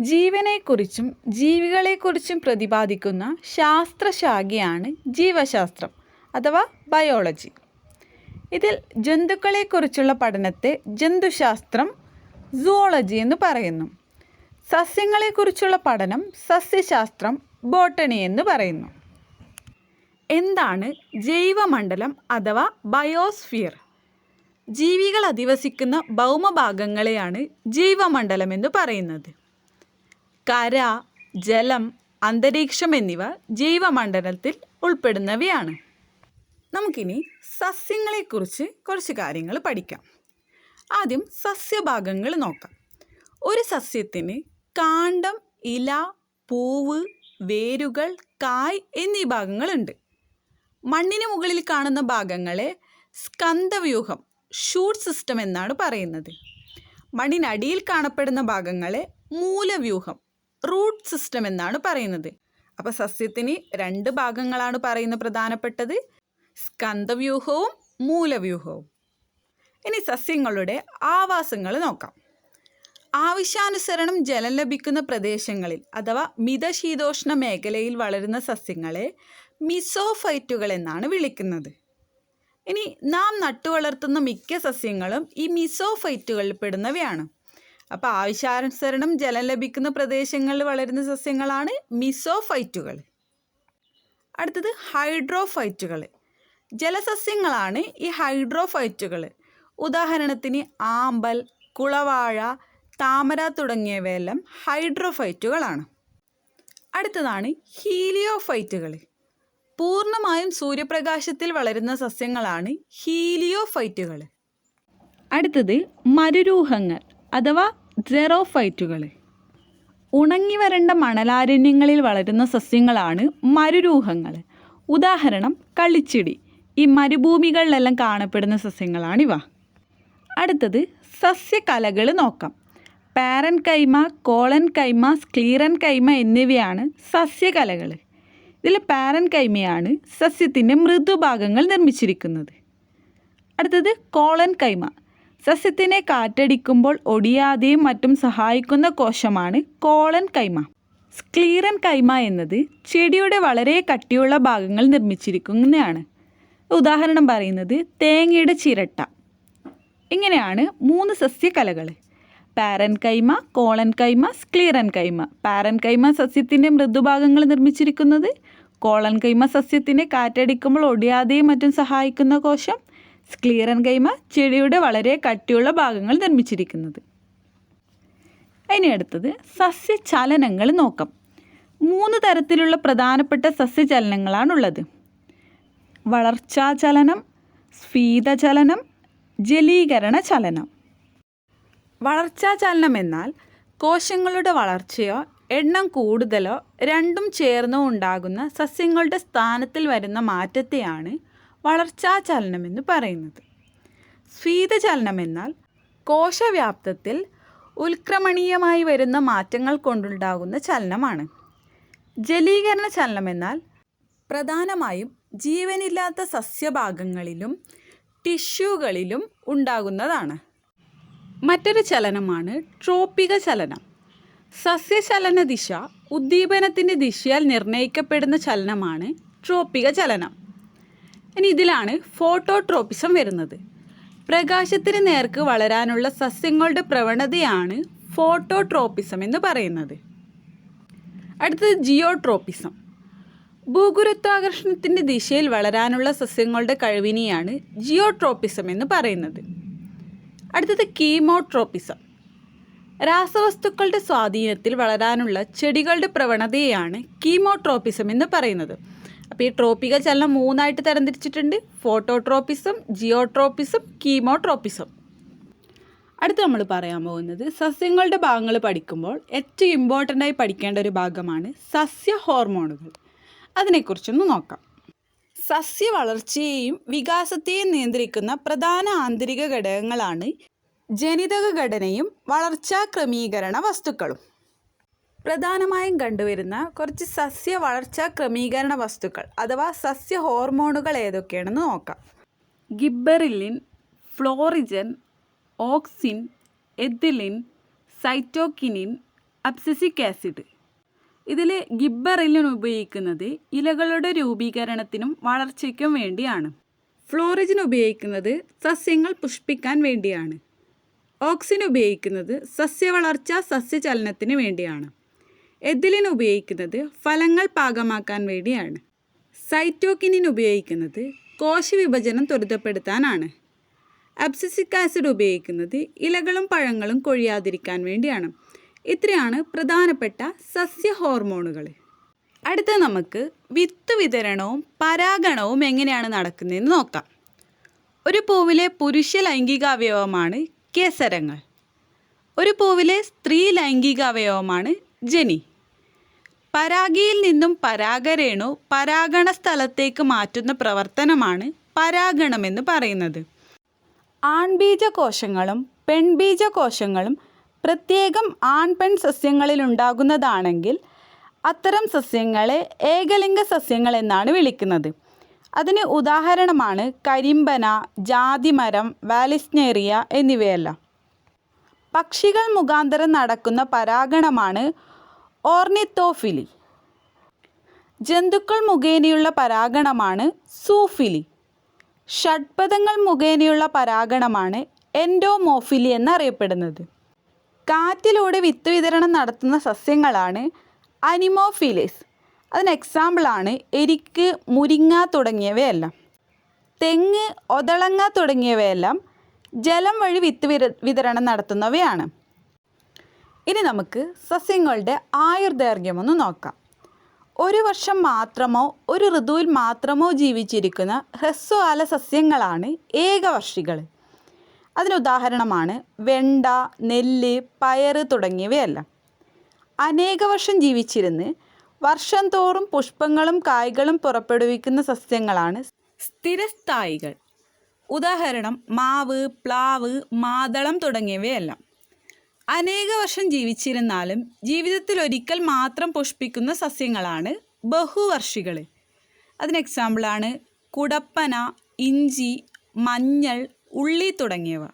ജീവനെക്കുറിച്ചും ജീവികളെക്കുറിച്ചും പ്രതിപാദിക്കുന്ന ശാസ്ത്രശാഖയാണ് ജീവശാസ്ത്രം അഥവാ ബയോളജി. ഇതിൽ ജന്തുക്കളെക്കുറിച്ചുള്ള പഠനത്തെ ജന്തുശാസ്ത്രം സുവോളജി എന്ന് പറയുന്നു. സസ്യങ്ങളെക്കുറിച്ചുള്ള പഠനം സസ്യശാസ്ത്രം ബോട്ടണി എന്ന് പറയുന്നു. എന്താണ് ജൈവമണ്ഡലം അഥവാ ബയോസ്ഫിയർ? ജീവികൾ അധിവസിക്കുന്ന ഭൗമഭാഗങ്ങളെയാണ് ജൈവമണ്ഡലം എന്ന് പറയുന്നത്. കര ജലം അന്തരീക്ഷം എന്നിവ ജൈവമണ്ഡലത്തിൽ ഉൾപ്പെടുന്നവയാണ്. നമുക്കിനി സസ്യങ്ങളെക്കുറിച്ച് കുറച്ച് കാര്യങ്ങൾ പഠിക്കാം. ആദ്യം സസ്യഭാഗങ്ങൾ നോക്കാം. ഒരു സസ്യത്തിന് കാണ്ടം ഇല പൂവ് വേരുകൾ കായ് എന്നീ ഭാഗങ്ങളുണ്ട്. മണ്ണിന് മുകളിൽ കാണുന്ന ഭാഗങ്ങളെ സ്കന്ധവ്യൂഹം ഷൂട്ട് സിസ്റ്റം എന്നാണ് പറയുന്നത്. മണ്ണിനടിയിൽ കാണപ്പെടുന്ന ഭാഗങ്ങളെ മൂലവ്യൂഹം റൂട്ട് സിസ്റ്റം എന്നാണ് പറയുന്നത്. അപ്പോൾ സസ്യത്തിന് രണ്ട് ഭാഗങ്ങളാണ് പറയുന്ന പ്രധാനപ്പെട്ടത്. സ്കന്ധവ്യൂഹവും മൂലവ്യൂഹവും. ഇനി സസ്യങ്ങളുടെ ആവാസങ്ങൾ നോക്കാം. ആവശ്യാനുസരണം ജലം ലഭിക്കുന്ന പ്രദേശങ്ങളിൽ അഥവാ മിതശീതോഷ്ണ മേഖലയിൽ വളരുന്ന സസ്യങ്ങളെ മിസോഫൈറ്റുകൾ എന്നാണ് വിളിക്കുന്നത്. ഇനി നാം നട്ടുവളർത്തുന്ന മിക്ക സസ്യങ്ങളും ഈ മിസോഫൈറ്റുകളിൽ പെടുന്നവയാണ് അപ്പോൾ ആവശ്യാനുസരണം ജലം ലഭിക്കുന്ന പ്രദേശങ്ങളിൽ വളരുന്ന സസ്യങ്ങളാണ് മിസോഫൈറ്റുകൾ. അടുത്തത് ഹൈഡ്രോഫൈറ്റുകൾ. ജലസസ്യങ്ങളാണ് ഈ ഹൈഡ്രോഫൈറ്റുകൾ. ഉദാഹരണത്തിന് ആമ്പൽ കുളവാഴ താമര തുടങ്ങിയവയെല്ലാം ഹൈഡ്രോഫൈറ്റുകളാണ്. അടുത്തതാണ് ഹീലിയോഫൈറ്റുകൾ. പൂർണമായും സൂര്യപ്രകാശത്തിൽ വളരുന്ന സസ്യങ്ങളാണ് ഹീലിയോഫൈറ്റുകൾ. അടുത്തത് മരുരൂഹങ്ങൾ. അഥവാ ജെറോഫൈറ്റുകൾ ഉണങ്ങി വരണ്ട മണലാരണ്യങ്ങളിൽ വളരുന്ന സസ്യങ്ങളാണ് മരുരൂഹങ്ങൾ. ഉദാഹരണം കള്ളിച്ചെടി. ഈ മരുഭൂമികളിലെല്ലാം കാണപ്പെടുന്ന സസ്യങ്ങളാണിവ. അടുത്തത് സസ്യകലകൾ നോക്കാം. പാരൻ കൈമ കോളൻ കൈമ സ്ക്ലീറൻ കൈമ എന്നിവയാണ് സസ്യകലകൾ. ഇതിൽ പാരൻ കൈമയാണ് സസ്യത്തിന്റെ മൃദുഭാഗങ്ങൾ നിർമ്മിച്ചിരിക്കുന്നത്. അടുത്തത് കോളൻ കൈമ സസ്യത്തിനെ കാറ്റടിക്കുമ്പോൾ ഒടിയാതെയും മറ്റും സഹായിക്കുന്ന കോശമാണ് കോളൻ കൈമ. സ്ക്ലീറൻ കൈമ എന്നത് ചെടിയുടെ വളരെ കട്ടിയുള്ള ഭാഗങ്ങൾ നിർമ്മിച്ചിരിക്കുന്നതാണ്. ഉദാഹരണം പറയുന്നത് തേങ്ങയുടെ ചിരട്ട. ഇങ്ങനെയാണ് മൂന്ന് സസ്യകലകൾ. പാരൻ കൈമ കോളൻ കൈമ സ്ക്ലീറൻ കൈമ. പാരൻ കൈമ സസ്യത്തിന്റെ മൃദുഭാഗങ്ങൾ നിർമ്മിച്ചിരിക്കുന്നത് കോളൻ കൈമ സസ്യത്തിനെ കാറ്റടിക്കുമ്പോൾ ഒടിയാതെയും മറ്റും സഹായിക്കുന്ന കോശം സ്ക്ലീറൻ കൈമ ചെടിയുടെ വളരെ കട്ടിയുള്ള ഭാഗങ്ങൾ നിർമ്മിച്ചിരിക്കുന്നത്. ഇനി അടുത്തത് സസ്യചലനങ്ങൾ നോക്കാം. മൂന്ന് തരത്തിലുള്ള പ്രധാനപ്പെട്ട സസ്യചലനങ്ങളാണുള്ളത്. വളർച്ചാ ചലനം സ്ഫീതചലനം ജലീകരണ ചലനം വളർച്ചാ ചലനം എന്നാൽ കോശങ്ങളുടെ വളർച്ചയോ എണ്ണം കൂടുതലോ രണ്ടും ചേർന്നോ ഉണ്ടാകുന്ന സസ്യങ്ങളുടെ സ്ഥാനത്തിൽ വരുന്ന മാറ്റത്തെയാണ് വളർച്ചാചലനം ചലനമെന്ന് പറയുന്നത്. സ്വീതചലനം എന്നാൽ കോശവ്യാപ്തത്തിൽ ഉൽക്രമണീയമായി വരുന്ന മാറ്റങ്ങൾ കൊണ്ടുണ്ടാകുന്ന ചലനമാണ്. ജലീകരണ ചലനം എന്നാൽ പ്രധാനമായും ജീവനില്ലാത്ത സസ്യഭാഗങ്ങളിലും ടിഷ്യൂകളിലും ഉണ്ടാകുന്നതാണ്. മറ്റൊരു ചലനമാണ് ട്രോപ്പിക ചലനം. സസ്യചലന ദിശ ഉദ്ദീപനത്തിന്റെ ദിശയാൽ നിർണയിക്കപ്പെടുന്ന ചലനമാണ് ട്രോപ്പിക ചലനം. ഇനി ഇതിലാണ് ഫോട്ടോട്രോപ്പിസം വരുന്നത്. പ്രകാശത്തിന് നേർക്ക് വളരാനുള്ള സസ്യങ്ങളുടെ പ്രവണതയാണ് ഫോട്ടോട്രോപ്പിസം എന്ന് പറയുന്നത്. അടുത്തത് ജിയോട്രോപ്പിസം. ഭൂഗുരുത്വാകർഷണത്തിന്റെ ദിശയിൽ വളരാനുള്ള സസ്യങ്ങളുടെ കഴിവിനെയാണ് ജിയോട്രോപ്പിസം എന്ന് പറയുന്നത്. അടുത്തത് കീമോട്രോപ്പിസം. രാസവസ്തുക്കളുടെ സ്വാധീനത്തിൽ വളരാനുള്ള ചെടികളുടെ പ്രവണതയാണ് കീമോട്രോപ്പിസം എന്ന് പറയുന്നത്. അപ്പോൾ ഈ ട്രോപ്പിക്കൽ ചലനം മൂന്നായിട്ട് തരംതിരിച്ചിട്ടുണ്ട്. ഫോട്ടോട്രോപ്പിസം ജിയോട്രോപ്പിസം കീമോട്രോപ്പിസം. അടുത്ത് നമ്മൾ പറയാൻ പോകുന്നത് സസ്യങ്ങളുടെ ഭാഗങ്ങൾ പഠിക്കുമ്പോൾ ഏറ്റവും ഇമ്പോർട്ടന്റ് ആയി പഠിക്കേണ്ട ഒരു ഭാഗമാണ് സസ്യ ഹോർമോണുകൾ. അതിനെക്കുറിച്ചൊന്ന് നോക്കാം. സസ്യ വളർച്ചയെയും വികാസത്തെയും നിയന്ത്രിക്കുന്ന പ്രധാന ആന്തരിക ഘടകങ്ങളാണ് ജനിതക ഘടനയും വളർച്ചാ ക്രമീകരണ വസ്തുക്കളും. പ്രധാനമായും കണ്ടുവരുന്ന കുറച്ച് സസ്യ വളർച്ചാ ക്രമീകരണ വസ്തുക്കൾ അഥവാ സസ്യ ഹോർമോണുകൾ ഏതൊക്കെയാണെന്ന് നോക്കാം. Gibberellin florigen auxin ethylene cytokinin abscisic acid. ഇതിൽ ഗിബ്ബറിലിൻ ഉപയോഗിക്കുന്നത് ഇലകളുടെ രൂപീകരണത്തിനും വളർച്ചയ്ക്കും വേണ്ടിയാണ്. ഫ്ലോറിജിൻ ഉപയോഗിക്കുന്നത് സസ്യങ്ങൾ പുഷ്പിക്കാൻ വേണ്ടിയാണ്. ഓക്സിൻ ഉപയോഗിക്കുന്നത് സസ്യവളർച്ച സസ്യചലനത്തിന് വേണ്ടിയാണ്. എഥിലിൻ ഉപയോഗിക്കുന്നത് ഫലങ്ങൾ പാകമാക്കാൻ വേണ്ടിയാണ്. സൈറ്റോക്കിനിൻ ഉപയോഗിക്കുന്നത് കോശവിഭജനം ത്വരിതപ്പെടുത്താനാണ്. അബ്സിസിക് ആസിഡ് ഉപയോഗിക്കുന്നത് ഇലകളും പഴങ്ങളും കൊഴിയാതിരിക്കാൻ വേണ്ടിയാണ്. ഇത്രയാണ് പ്രധാനപ്പെട്ട സസ്യ ഹോർമോണുകൾ. അടുത്ത നമുക്ക് വിത്ത് വിതരണവും പരാഗണവും എങ്ങനെയാണ് നടക്കുന്നതെന്ന് നോക്കാം. ഒരു പൂവിലെ പുരുഷ ലൈംഗികാവയവമാണ് കേസരങ്ങൾ. ഒരു പൂവിലെ സ്ത്രീ ലൈംഗികാവയവമാണ് ജനി. പരാഗിയിൽ നിന്നും പരാഗരേണു പരാഗണ സ്ഥലത്തേക്ക് മാറ്റുന്ന പ്രവർത്തനമാണ് പരാഗണമെന്ന് പറയുന്നത്. ആൺബീജകോശങ്ങളും പെൺബീജകോശങ്ങളും പ്രത്യേകം ആൺപെൺ സസ്യങ്ങളിലുണ്ടാകുന്നതാണെങ്കിൽ അത്തരം സസ്യങ്ങളെ ഏകലിംഗ സസ്യങ്ങൾ എന്നാണ് വിളിക്കുന്നത്. അതിന് ഉദാഹരണമാണ് കരിമ്പന ജാതിമരം വാലിസ്നേറിയ എന്നിവയെല്ലാം. പക്ഷികൾ മുഖാന്തരം നടക്കുന്ന പരാഗണമാണ് ഓർണിത്തോഫിലി. ജന്തുക്കൾ മുഖേനയുള്ള പരാഗണമാണ് സൂഫിലി. ഷഡ്പദങ്ങൾ മുഖേനയുള്ള പരാഗണമാണ് എൻഡോമോഫിലി എന്നറിയപ്പെടുന്നത്. കാറ്റിലൂടെ വിത്ത് വിതരണം നടത്തുന്ന സസ്യങ്ങളാണ് അനിമോഫിലിസ്. അതിന് എക്സാമ്പിളാണ് എരിക്ക് മുരിങ്ങ തുടങ്ങിയവയെല്ലാം. തെങ്ങ് ഒതളങ്ങ തുടങ്ങിയവയെല്ലാം ജലം വഴി വിത്ത് വിതരണം നടത്തുന്നവയാണ്. ഇനി നമുക്ക് സസ്യങ്ങളുടെ ആയുർദൈർഘ്യം ഒന്ന് നോക്കാം. ഒരു വർഷം മാത്രമോ ഒരു ഋതുവിൽ മാത്രമോ ജീവിച്ചിരിക്കുന്ന ഹ്രസ്വകാല സസ്യങ്ങളാണ് ഏകവർഷികൾ. അതിനുദാഹരണമാണ് വെണ്ട നെല്ല് പയറ് തുടങ്ങിയവയെല്ലാം. അനേക വർഷം ജീവിച്ചിരുന്ന് വർഷം തോറും പുഷ്പങ്ങളും കായ്കളും പുറപ്പെടുവിക്കുന്ന സസ്യങ്ങളാണ് സ്ഥിരസ്ഥായികൾ. ഉദാഹരണം മാവ് പ്ലാവ് മാതളം തുടങ്ങിയവയെല്ലാം. അനേക വർഷം ജീവിച്ചിരുന്നാലും ജീവിതത്തിൽ ഒരിക്കൽ മാത്രം പുഷ്പിക്കുന്ന സസ്യങ്ങളാണ് ബഹുവർഷികൾ. അതിന് എക്സാമ്പിളാണ് കുടപ്പന ഇഞ്ചി മഞ്ഞൾ ഉള്ളി തുടങ്ങിയവ.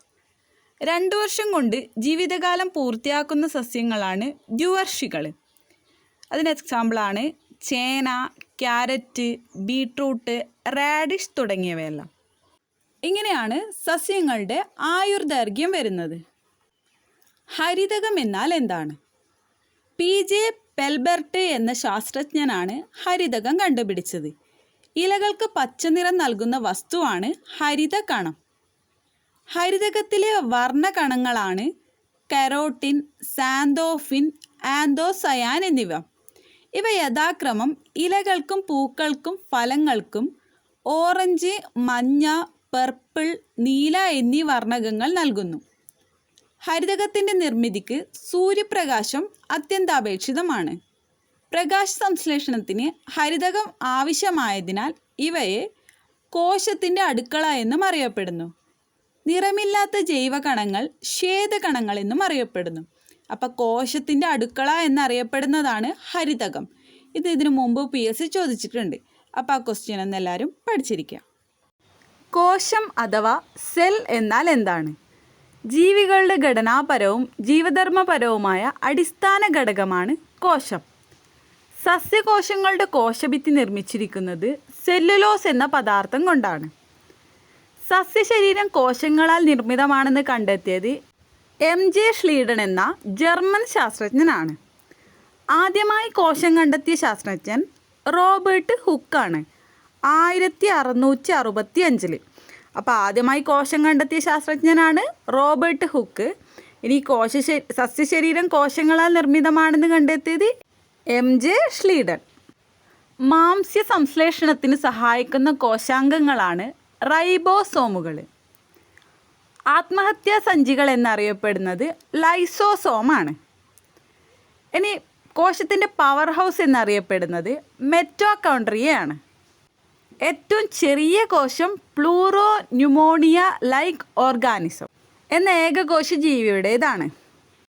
രണ്ടു വർഷം കൊണ്ട് ജീവിതകാലം പൂർത്തിയാക്കുന്ന സസ്യങ്ങളാണ് ദ്വിവർഷികൾ. അതിന് എക്സാമ്പിളാണ് ചേന ക്യാരറ്റ് ബീട്രൂട്ട് റാഡിഷ് തുടങ്ങിയവയെല്ലാം. ഇങ്ങനെയാണ് സസ്യങ്ങളുടെ ആയുർദൈർഘ്യം വരുന്നത്. ഹരിതകം എന്നാൽ എന്താണ്? പി. ജെ. പെൽബർട്ട് എന്ന ശാസ്ത്രജ്ഞനാണ് ഹരിതകം കണ്ടുപിടിച്ചത്. ഇലകൾക്ക് പച്ചനിറം നൽകുന്ന വസ്തുവാണ് ഹരിതകണം. ഹരിതകത്തിലെ വർണകണങ്ങളാണ് കരോട്ടിൻ സാന്തോഫിൻ ആന്തോസയാൻ എന്നിവ. ഇവ യഥാക്രമം ഇലകൾക്കും പൂക്കൾക്കും ഫലങ്ങൾക്കും ഓറഞ്ച് മഞ്ഞ പർപ്പിൾ നീല എന്നീ വർണകങ്ങൾ നൽകുന്നു. ഹരിതകത്തിന്റെ നിർമ്മിതിക്ക് സൂര്യപ്രകാശം അത്യന്താപേക്ഷിതമാണ്. പ്രകാശ സംശ്ലേഷണത്തിന് ഹരിതകം ആവശ്യമായതിനാൽ ഇവയെ കോശത്തിന്റെ അടുക്കള എന്നും അറിയപ്പെടുന്നു. നിറമില്ലാത്ത ജൈവകണങ്ങൾ ശ്വേതകണങ്ങൾ എന്നും അറിയപ്പെടുന്നു. അപ്പം കോശത്തിന്റെ അടുക്കള എന്നറിയപ്പെടുന്നതാണ് ഹരിതകം. ഇത് ഇതിനു മുമ്പ് പി എസ് സി ചോദിച്ചിട്ടുണ്ട്. അപ്പം ആ ക്വസ്റ്റ്യൻ ഒന്ന് എല്ലാവരും പഠിച്ചിരിക്കുക കോശം അഥവാ സെൽ എന്നാൽ എന്താണ്? ജീവികളുടെ ഘടനാപരവും ജീവധർമ്മപരവുമായ അടിസ്ഥാന ഘടകമാണ് കോശം. സസ്യകോശങ്ങളുടെ കോശഭിത്തി നിർമ്മിച്ചിരിക്കുന്നത് സെല്ലുലോസ് എന്ന പദാർത്ഥം കൊണ്ടാണ്. സസ്യശരീരം കോശങ്ങളാൽ നിർമ്മിതമാണെന്ന് കണ്ടെത്തിയത് എം ജെ ഷ്ലീഡൻ എന്ന ജർമ്മൻ ശാസ്ത്രജ്ഞനാണ്. ആദ്യമായി കോശം കണ്ടെത്തിയ ശാസ്ത്രജ്ഞൻ റോബർട്ട് ഹുക്കാണ് ആയിരത്തി അറുന്നൂറ്റി അറുപത്തി അഞ്ചിൽ അപ്പോൾ ആദ്യമായി കോശം കണ്ടെത്തിയ ശാസ്ത്രജ്ഞനാണ് റോബർട്ട് ഹുക്ക്. ഇനി കോശ സസ്യശരീരം കോശങ്ങളാൽ നിർമ്മിതമാണെന്ന് കണ്ടെത്തിയത് എം ജെ ഷ്ലീഡൻ മാംസ്യ സംശ്ലേഷണത്തിന് സഹായിക്കുന്ന കോശാംഗങ്ങളാണ് റൈബോസോമുകൾ ആത്മഹത്യാ സഞ്ചികൾ എന്നറിയപ്പെടുന്നത് ലൈസോസോമാണ്. ഇനി കോശത്തിന്റെ പവർ ഹൗസ് എന്നറിയപ്പെടുന്നത് മെറ്റോകോൺട്രിയയാണ് ഏറ്റവും ചെറിയ കോശം പ്ലൂറോ ന്യൂമോണിയ ലൈക്ക് ഓർഗാനിസം എന്ന ഏകകോശ ജീവിയുടേതാണ്